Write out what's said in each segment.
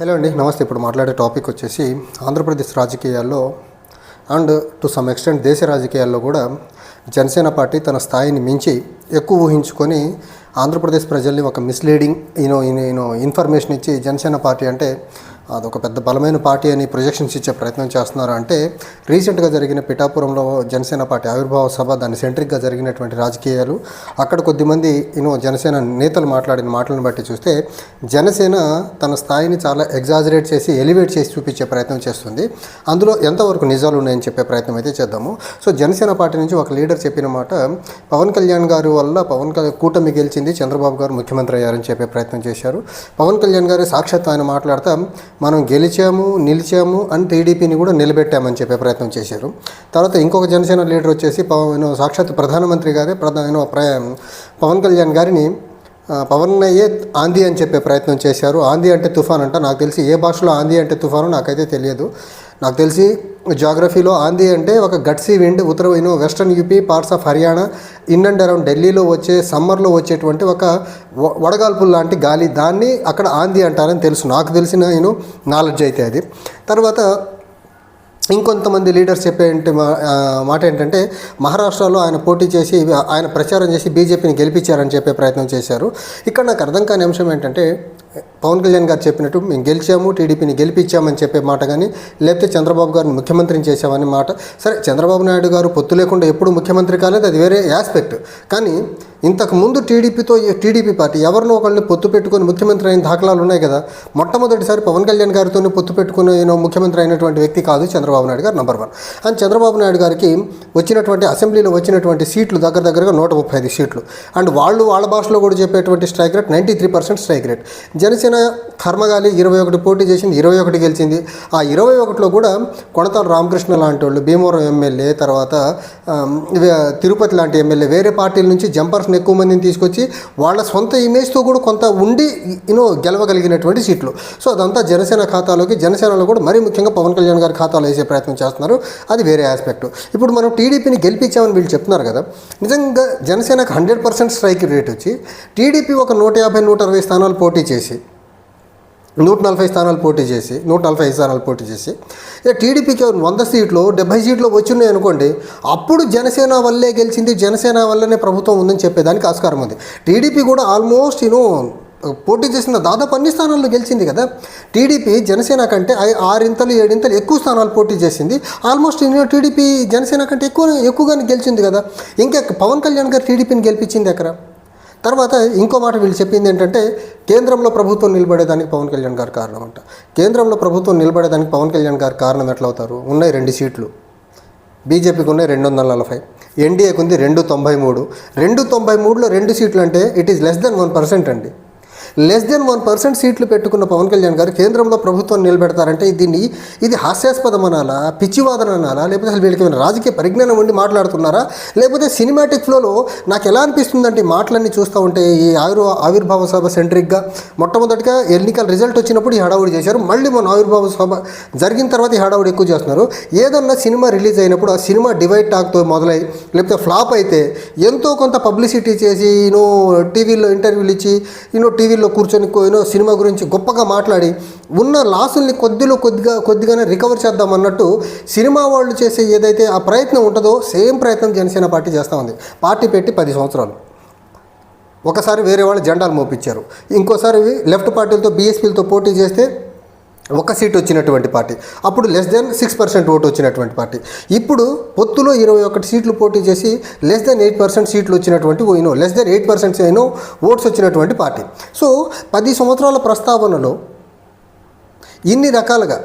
Hello అండి నమస్తే. ఇప్పుడు మాట్లాడే టాపిక్ వచ్చేసి ఆంధ్రప్రదేశ్ రాజకీయాల్లో అండ్ టు సమ్ ఎక్స్టెంట్ దేశ రాజకీయాల్లో కూడా జనసేన పార్టీ తన స్థాయిని మించి ఎక్కువ ఊహించుకొని ఆంధ్రప్రదేశ్ ప్రజల్ని ఒక మిస్లీడింగ్ యూనో యూనో ఇన్ఫర్మేషన్ ఇచ్చి జనసేన పార్టీ అంటే అదొక పెద్ద బలమైన పార్టీ అని ప్రొజెక్షన్స్ ఇచ్చే ప్రయత్నం చేస్తున్నారు. అంటే రీసెంట్గా జరిగిన పిఠాపురంలో జనసేన పార్టీ ఆవిర్భావ సభ దాని సెంట్రిక్గా జరిగినటువంటి రాజకీయాలు అక్కడ కొద్దిమంది యూనో జనసేన నేతలు మాట్లాడిన మాటలను బట్టి చూస్తే జనసేన తన స్థాయిని చాలా ఎగ్జాజరేట్ చేసి ఎలివేట్ చేసి చూపించే ప్రయత్నం చేస్తుంది. అందులో ఎంతవరకు నిజాలు ఉన్నాయని చెప్పే ప్రయత్నం అయితే చేద్దాము. సో జనసేన పార్టీ నుంచి ఒక లీడర్ చెప్పిన మాట పవన్ కళ్యాణ్ గారు వల్ల పవన్ కళ్యాణ్ కూటమి గెలిచింది చంద్రబాబు గారు ముఖ్యమంత్రి అయ్యారని చెప్పే ప్రయత్నం చేశారు. పవన్ కళ్యాణ్ గారు సాక్షాత్ ఆయన మాట్లాడుతూ మనం గెలిచాము నిలిచాము అని టీడీపీని కూడా నిలబెట్టామని చెప్పే ప్రయత్నం చేశారు. తర్వాత ఇంకొక జనసేన లీడర్ వచ్చేసి పవన్ సాక్షాత్ ప్రధానమంత్రి గారే ప్రధాన ప్ర పవన్ కళ్యాణ్ గారిని పవన్ అయ్యే ఆంధీ అని చెప్పే ప్రయత్నం చేశారు. ఆంధీ అంటే తుఫాన్ అంట నాకు తెలిసి ఏ భాషలో ఆంధీ అంటే తుఫాను నాకైతే తెలియదు. నాకు తెలిసి జాగ్రఫీలో ఆంధీ అంటే ఒక గట్సీ wind Uttara you know western UP parts of Haryana in and around ఢిల్లీలో వచ్చే సమ్మర్లో వచ్చేటువంటి ఒక వ- వడగాల్పులు లాంటి గాలి దాన్ని అక్కడ ఆంధీ అంటారని తెలుసు. నాకు తెలిసిన నేను నాలెడ్జ్ అయితే అది. తర్వాత ఇంకొంతమంది లీడర్స్ చెప్పేంటి మా- మాట ఏంటంటే మహారాష్ట్రలో ఆయన పోటీ చేసి ఆయన ప్రచారం చేసి బీజేపీని గెలిపించారని చెప్పే ప్రయత్నం చేశారు. ఇక్కడ నాకు అర్థం కాని అంశం ఏంటంటే పవన్ కళ్యాణ్ గారు చెప్పినట్టు మేము గెలిచాము టీడీపీని గెలిపించామని చెప్పే మాట కానీ లేకపోతే చంద్రబాబు గారిని ముఖ్యమంత్రిని చేశామని మాట. సరే చంద్రబాబు నాయుడు గారు పొత్తు లేకుండా ఎప్పుడు ముఖ్యమంత్రి కాలేదు అది వేరే ఆస్పెక్ట్ కానీ ఇంతకు ముందు టీడీపీతో టీడీపీ పార్టీ ఎవరినో ఒకళ్ళని పొత్తు పెట్టుకొని ముఖ్యమంత్రి అయిన దాఖలాలు ఉన్నాయి కదా. మొట్టమొదటిసారి పవన్ కళ్యాణ్ గారితో పొత్తు పెట్టుకుని ముఖ్యమంత్రి అయినటువంటి వ్యక్తి కాదు చంద్రబాబు నాయుడు గారు number one and Chandrababu Naidu గారికి వచ్చినటువంటి అసెంబ్లీలో వచ్చినటువంటి సీట్లు దగ్గర దగ్గరగా నూట ముప్పై ఐదు సీట్లు. అండ్ వాళ్ళు వాళ్ళ భాషలో కూడా చెప్పేటువంటి strike rate ninety three percent strike rate Janasena కర్మగాలి ఇరవై ఒకటి పోటీ చేసింది ఇరవై ఒకటి గెలిచింది. ఆ ఇరవై ఒకటిలో కూడా కొనతాల రామకృష్ణ లాంటి వాళ్ళు భీమవరం ఎమ్మెల్యే తర్వాత తిరుపతి లాంటి ఎమ్మెల్యే వేరే పార్టీల నుంచి జంపర్స్ని ఎక్కువ మందిని తీసుకొచ్చి వాళ్ళ సొంత ఇమేజ్తో కూడా కొంత ఉండి యూనో గెలవగలిగినటువంటి సీట్లు. సో అదంతా జనసేన ఖాతాలోకి జనసేనలో కూడా మరీ ముఖ్యంగా పవన్ కళ్యాణ్ గారి ఖాతాలో వేసే ప్రయత్నం చేస్తున్నారు. అది వేరే ఆస్పెక్ట్ ఇప్పుడు మనం టీడీపీని గెలిపించామని వీళ్ళు చెప్తున్నారు కదా నిజంగా జనసేనకు హండ్రెడ్ పర్సెంట్ స్ట్రైక్ రేట్ వచ్చి టీడీపీ ఒక నూట యాభై నూట అరవై స్థానాలు పోటీ చేసి నూట నలభై స్థానాలు పోటీ చేసి నూట నలభై ఐదు స్థానాలు పోటీ చేసి ఇక టీడీపీకి వంద సీట్లు డెబ్బై సీట్లు వచ్చినాయి అనుకోండి అప్పుడు జనసేన వల్లే గెలిచింది జనసేన వల్లనే ప్రభుత్వం ఉందని చెప్పేదానికి ఆస్కారం ఉంది. టీడీపీ కూడా ఆల్మోస్ట్ యూనో పోటీ చేసిన దాదాపు అన్ని స్థానాల్లో గెలిచింది కదా. టీడీపీ జనసేన కంటే ఆరింతలు ఏడింతలు ఎక్కువ స్థానాలు పోటీ చేసింది. ఆల్మోస్ట్ టీడీపీ జనసేన కంటే ఎక్కువ ఎక్కువగానే గెలిచింది కదా. ఇంకా పవన్ కళ్యాణ్ గారు టీడీపీని గెలిపించింది ఎక్కడ? తర్వాత ఇంకో మాట వీళ్ళు చెప్పింది ఏంటంటే కేంద్రంలో ప్రభుత్వం నిలబడేదానికి పవన్ కళ్యాణ్ గారు కారణం అంట కేంద్రంలో ప్రభుత్వం నిలబడేదానికి పవన్ కళ్యాణ్ గారు కారణం ఎట్లా అవుతారు ఉన్నాయి రెండు సీట్లు. బీజేపీకి ఉన్నాయి రెండు వందల నలభై. ఎన్డీఏకి ఉంది రెండు తొంభై మూడు. రెండు తొంభై మూడులో రెండు సీట్లు అంటే it is less than one percent అండి. లెస్ దెన్ వన్ పర్సెంట్ సీట్లు పెట్టుకున్న పవన్ కళ్యాణ్ గారు కేంద్రంలో ప్రభుత్వం నిలబెడతారంటే దీన్ని ఇది హాస్యాస్పదం అనాలా పిచ్చివాదన అనాలా లేకపోతే అసలు వీళ్ళకి రాజకీయ పరిజ్ఞానం ఉండి మాట్లాడుతున్నారా? లేకపోతే సినిమాటిక్ ఫ్లోలో నాకు ఎలా అనిపిస్తుందంటే మాటలన్నీ చూస్తూ ఉంటే ఈ ఆవిర్ ఆవిర్భావ సభ సెంట్రిక్గా మొట్టమొదటిగా ఎన్నికల రిజల్ట్ వచ్చినప్పుడు ఈ హడావుడి చేశారు. మళ్ళీ మన ఆవిర్భావ సభ జరిగిన తర్వాత ఈ హడావుడి ఎక్కువ చేస్తున్నారు. ఏదన్నా సినిమా రిలీజ్ అయినప్పుడు ఆ సినిమా డివైడ్ టాక్తో మొదలై లేకపోతే ఫ్లాప్ అయితే ఎంతో కొంత పబ్లిసిటీ చేసి యూనో టీవీలో ఇంటర్వ్యూలు ఇచ్చి యూనో టీవీలో కూర్చొని యూనో సినిమా గురించి గొప్పగా మాట్లాడి ఉన్న లాసుల్ని కొద్దిలో కొద్దిగా కొద్దిగానే రికవర్ చేద్దాం అన్నట్టు సినిమా వాళ్ళు చేసే ఏదైతే ఆ ప్రయత్నం ఉంటుందో సేమ్ ప్రయత్నం జనసేన పార్టీ చేస్తూ ఉంది. పార్టీ పెట్టి పది సంవత్సరాలు. ఒకసారి వేరే వాళ్ళు జెండాలు మోపించారు ఇంకోసారి లెఫ్ట్ పార్టీలతో బీఎస్పీలతో పోటీ చేస్తే ఒక సీట్ వచ్చినటువంటి పార్టీ. అప్పుడు less than six percent vote వచ్చినటువంటి పార్టీ. ఇప్పుడు పొత్తులో ఇరవై ఒకటి సీట్లు పోటీ చేసి లెస్ దెన్ ఎయిట్ పర్సెంట్ సీట్లు వచ్చినటువంటి ఓయినో లెస్ దెన్ ఎయిట్ పర్సెంట్ అయినో ఓట్స్ వచ్చినటువంటి పార్టీ. సో పది సంవత్సరాల ప్రస్తావనలో ఇన్ని రకాలుగా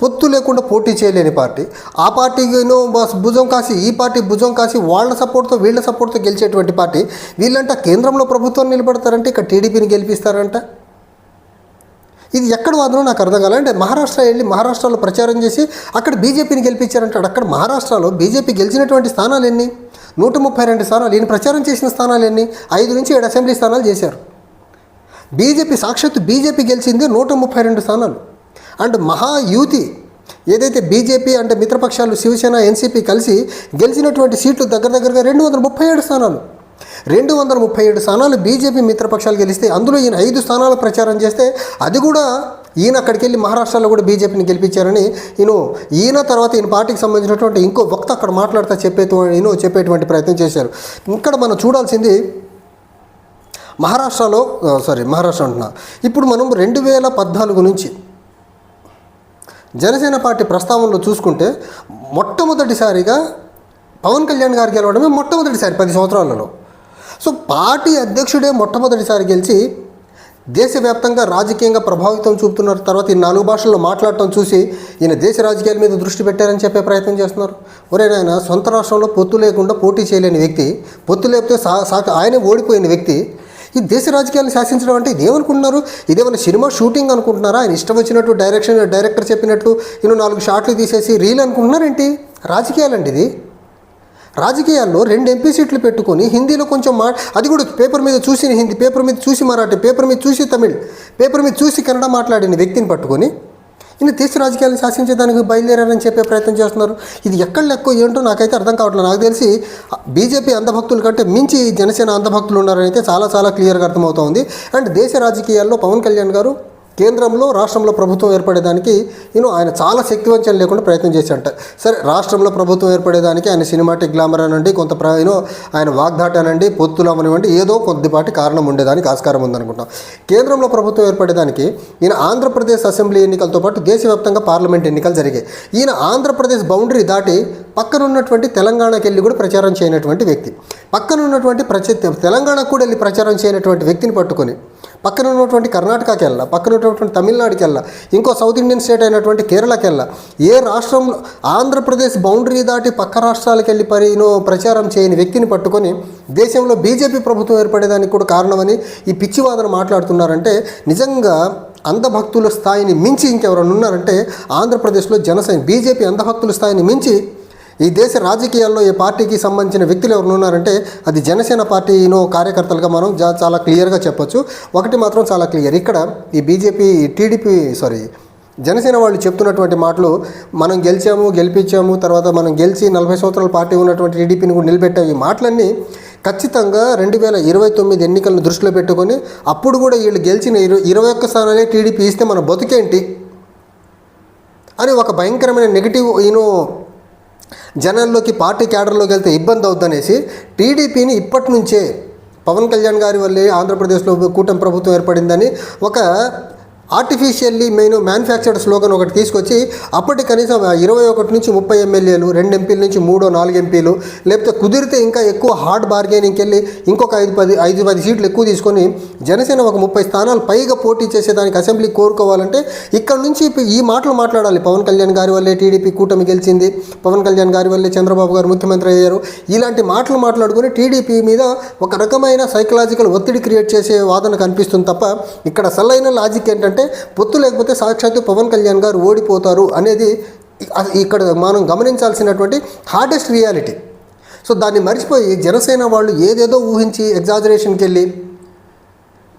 పొత్తు లేకుండా పోటీ చేయలేని పార్టీ ఆ పార్టీనో బస్ భుజం కాసి ఈ పార్టీ భుజం కాసి వాళ్ళ సపోర్ట్తో వీళ్ళ సపోర్ట్తో గెలిచేటువంటి పార్టీ వీళ్ళంట కేంద్రంలో ప్రభుత్వం నిలబడతారంటే ఇక్కడ టీడీపీని గెలిపిస్తారంట. ఇది ఎక్కడ వాదనో నాకు అర్థం కాలే అంటే మహారాష్ట్ర వెళ్ళి మహారాష్ట్రలో ప్రచారం చేసి అక్కడ బీజేపీని గెలిపించారంటాడు అక్కడ మహారాష్ట్రలో బీజేపీ గెలిచినటువంటి స్థానాలు ఎన్ని? నూట ముప్పై రెండు స్థానాలు. ఈయన ప్రచారం చేసిన స్థానాలు ఎన్ని? ఐదు నుంచి ఏడు అసెంబ్లీ స్థానాలు చేశారు. బీజేపీ సాక్షాత్తు బీజేపీ గెలిచింది నూట ముప్పై రెండు స్థానాలు. అండ్ మహాయూతి ఏదైతే బీజేపీ అంటే మిత్రపక్షాలు శివసేన ఎన్సీపీ కలిసి గెలిచినటువంటి సీట్లు దగ్గర దగ్గరగా రెండు వందల ముప్పై ఏడు స్థానాలు. రెండు వందల ముప్పై ఏడు స్థానాలు బీజేపీ మిత్రపక్షాలు గెలిస్తే అందులో ఈయన ఐదు స్థానాలు ప్రచారం చేస్తే అది కూడా ఈయన అక్కడికి వెళ్ళి మహారాష్ట్రలో కూడా బీజేపీని గెలిపించారని ఈయన ఈయన తర్వాత ఈయన పార్టీకి సంబంధించినటువంటి ఇంకో వక్త అక్కడ మాట్లాడుతూ చెప్పే ఈయన చెప్పేటువంటి ప్రయత్నం చేశారు. ఇక్కడ మనం చూడాల్సింది మహారాష్ట్రలో సారీ మహారాష్ట్ర అంటున్నా. ఇప్పుడు మనం రెండు వేల పద్నాలుగు నుంచి జనసేన పార్టీ ప్రస్తావనలో చూసుకుంటే మొట్టమొదటిసారిగా పవన్ కళ్యాణ్ గారు గెలవడమే మొట్టమొదటిసారి పది సంవత్సరాలలో. సో పార్టీ అధ్యక్షుడే మొట్టమొదటిసారి గెలిచి దేశవ్యాప్తంగా రాజకీయంగా ప్రభావితం చూపుతున్నారు. తర్వాత ఈ నాలుగు భాషల్లో మాట్లాడటం చూసి ఈయన దేశ రాజకీయాల మీద దృష్టి పెట్టారని చెప్పే ప్రయత్నం చేస్తున్నారు. ఒరే ఆయన సొంత రాష్ట్రంలో పొత్తు లేకుండా పోటీ చేయలేని వ్యక్తి పొత్తు లేకపోతే సా సాక ఆయనే ఓడిపోయిన వ్యక్తి ఈ దేశ రాజకీయాలను శాసించడం అంటే ఇదేమనుకుంటున్నారు? ఇదేమైనా సినిమా షూటింగ్ అనుకుంటున్నారా? ఆయన ఇష్టం వచ్చినట్టు డైరెక్షన్ డైరెక్టర్ చెప్పినట్టు ఈయన నాలుగు షాట్లు తీసేసి రీల్ అనుకుంటున్నారేంటి? రాజకీయాలండి ఇది. రాజకీయాల్లో రెండు ఎంపీ సీట్లు పెట్టుకొని హిందీలో కొంచెం మా అది కూడా పేపర్ మీద చూసి హిందీ పేపర్ మీద చూసి మరాఠీ పేపర్ మీద చూసి తమిళ్ పేపర్ మీద చూసి కన్నడ మాట్లాడిన వ్యక్తిని పట్టుకొని ఈయన దేశ రాజకీయాలను శాసించేదానికి బయలుదేరారని చెప్పే ప్రయత్నం చేస్తున్నారు. ఇది ఎక్కడ లెక్క ఏంటో నాకైతే అర్థం కావట్లేదు. నాకు తెలిసి బీజేపీ అంధభక్తుల కంటే మించి జనసేన అంధభక్తులు ఉన్నారని అయితే చాలా చాలా క్లియర్గా అర్థమవుతోంది అండ్ దేశ రాజకీయాల్లో పవన్ కళ్యాణ్ గారు కేంద్రంలో రాష్ట్రంలో ప్రభుత్వం ఏర్పడేదానికి నేను ఆయన చాలా శక్తివంచన లేకుండా ప్రయత్నం చేశాడంట సరే రాష్ట్రంలో ప్రభుత్వం ఏర్పడేదానికి ఆయన సినిమాటిక్ గ్లామర్ అనండి కొంత ప్ర- యూనో ఆయన వాగ్దాట అనండి పొత్తులు అవనివ్వండి ఏదో కొద్దిపాటి కారణం ఉండేదానికి ఆస్కారం ఉందనుకుంటాం. కేంద్రంలో ప్రభుత్వం ఏర్పడేదానికి ఈయన ఆంధ్రప్రదేశ్ అసెంబ్లీ ఎన్నికలతో పాటు దేశవ్యాప్తంగా పార్లమెంట్ ఎన్నికలు జరిగాయి. ఈయన ఆంధ్రప్రదేశ్ బౌండరీ దాటి పక్కన ఉన్నటువంటి తెలంగాణకి వెళ్ళి కూడా ప్రచారం చేయనటువంటి వ్యక్తి. పక్కన ఉన్నటువంటి ప్రచ తెలంగాణకు కూడా వెళ్ళి ప్రచారం చేయనటువంటి వ్యక్తిని పట్టుకొని పక్కన ఉన్నటువంటి కర్ణాటకకి వెళ్ళా పక్కన ఉన్నటువంటి తమిళనాడుకి వెళ్ళా ఇంకో సౌత్ ఇండియన్ స్టేట్ అయినటువంటి కేరళకి వెళ్ళా ఏ రాష్ట్రంలో ఆంధ్రప్రదేశ్ బౌండరీ దాటి పక్క రాష్ట్రాలకు వెళ్ళి పరినో ప్రచారం చేయని వ్యక్తిని పట్టుకొని దేశంలో బీజేపీ ప్రభుత్వం ఏర్పడేదానికి కూడా కారణమని ఈ పిచ్చివాదన మాట్లాడుతున్నారంటే నిజంగా అంధభక్తుల స్థాయిని మించి ఇంకెవరైనా ఉన్నారంటే ఆంధ్రప్రదేశ్లో జనసేన బీజేపీ అంధభక్తుల స్థాయిని మించి ఈ దేశ రాజకీయాల్లో ఈ పార్టీకి సంబంధించిన వ్యక్తులు ఎవరు ఉన్నారంటే అది జనసేన పార్టీలో కార్యకర్తలుగా మనం చాలా క్లియర్గా చెప్పొచ్చు. ఒకటి మాత్రం చాలా క్లియర్. ఇక్కడ ఈ బీజేపీ టీడీపీ సారీ జనసేన వాళ్ళు చెప్తున్నటువంటి మాటలు మనం గెలిచాము గెలిపించాము తర్వాత మనం గెలిచి నలభై సంవత్సరాల పార్టీ ఉన్నటువంటి టీడీపీని కూడా నిలబెట్టాము ఈ మాటలన్నీ ఖచ్చితంగా రెండు వేల ఇరవై తొమ్మిది ఎన్నికలను దృష్టిలో పెట్టుకొని అప్పుడు కూడా వీళ్ళు గెలిచిన ఇరవై ఇరవై ఒక్క స్థానాలే టీడీపీ ఇస్తే మన బతుకేంటి? అని ఒక భయంకరమైన నెగిటివ్ ఈయనో జనాల్లోకి పార్టీ క్యాడర్లోకి వెళ్తే ఇబ్బంది అవుద్దనేసి టీడీపీని ఇప్పటి నుంచే పవన్ కళ్యాణ్ గారి వల్లే ఆంధ్రప్రదేశ్లో కూటమి ప్రభుత్వం ఏర్పడిందని ఒక ఆర్టిఫిషియల్లీ మెయిన్ మ్యానుఫ్యాక్చర్డ్ స్లోగన్ ఒకటి తీసుకొచ్చి అప్పటి కనీసం ఇరవై ఒకటి నుంచి ముప్పై ఎమ్మెల్యేలు రెండు ఎంపీల నుంచి మూడో నాలుగు ఎంపీలు లేకపోతే కుదిరితే ఇంకా ఎక్కువ హార్డ్ బార్గెనింగ్కి వెళ్ళి ఇంకొక ఐదు పది ఐదు పది సీట్లు ఎక్కువ తీసుకొని జనసేన ఒక ముప్పై స్థానాలు పైగా పోటీ చేసేదానికి అసెంబ్లీ కోరుకోవాలంటే ఇక్కడ నుంచి ఈ మాటలు మాట్లాడాలి. పవన్ కళ్యాణ్ గారి వల్లే టీడీపీ కూటమి గెలిచింది. పవన్ కళ్యాణ్ గారి వల్లే చంద్రబాబు గారు ముఖ్యమంత్రి అయ్యారు. ఇలాంటి మాటలు మాట్లాడుకుని టీడీపీ మీద ఒక రకమైన సైకలాజికల్ ఒత్తిడి క్రియేట్ చేసే వాదన కనిపిస్తుంది తప్ప ఇక్కడ అసలైన లాజిక్ ఏంటంటే పొత్తు లేకపోతే సాక్షాత్తు పవన్ కళ్యాణ్ గారు ఓడిపోతారు అనేది ఇక్కడ మనం గమనించాల్సినటువంటి హార్డెస్ట్ రియాలిటీ సో దాన్ని మర్చిపోయి జనసేన వాళ్ళు ఏదేదో ఊహించి ఎగ్జాజరేషన్కి వెళ్ళి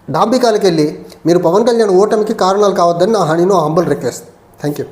డాంబికాలకి వెళ్ళి మీరు పవన్ కళ్యాణ్ ఓటమికి కారణాలు కావద్దని నా హనీనో హంబల్ రిక్వెస్ట్ థ్యాంక్ యూ